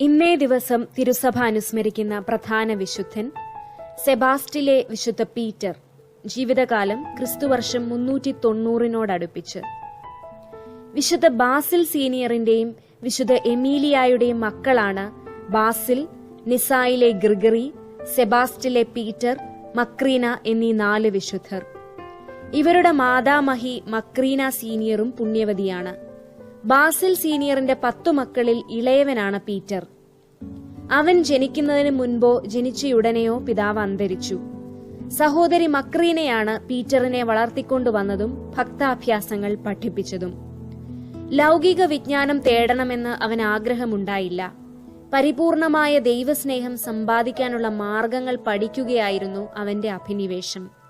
ഇന്നേ ദിവസം തിരുസഭ അനുസ്മരിക്കുന്ന പ്രധാന വിശുദ്ധൻ സെബാസ്റ്റിലെ വിശുദ്ധ പീറ്റർ ജീവിതകാലം ക്രിസ്തുവർഷം മുന്നൂറ്റി തൊണ്ണൂറിനോടടുപ്പിച്ച് വിശുദ്ധ ബാസിൽ സീനിയറിന്റെയും വിശുദ്ധ എമീലിയായുടെയും മക്കളാണ് ബാസിൽ നിസായിലെ ഗ്രിഗറി സെബാസ്റ്റിലെ പീറ്റർ മക്രീന എന്നീ നാല് വിശുദ്ധർ. ഇവരുടെ മാതാമഹി മക്രീന സീനിയറും പുണ്യവതിയാണ്. ബാസിൽ സീനിയറിന്റെ പത്തു മക്കളിൽ ഇളയവനാണ് പീറ്റർ. അവൻ ജനിക്കുന്നതിന് മുൻപോ ജനിച്ചയുടനെയോ പിതാവ് അന്തരിച്ചു. സഹോദരി മക്രീനയാണ് പീറ്ററിനെ വളർത്തിക്കൊണ്ടുവന്നതും ഭക്താഭ്യാസങ്ങൾ പഠിപ്പിച്ചതും. ലൗകിക വിജ്ഞാനം തേടണമെന്ന് അവൻ ആഗ്രഹമുണ്ടായില്ല. പരിപൂർണമായ ദൈവസ്നേഹം സമ്പാദിക്കാനുള്ള മാർഗങ്ങൾ പഠിക്കുകയായിരുന്നു അവന്റെ അഭിനിവേശം.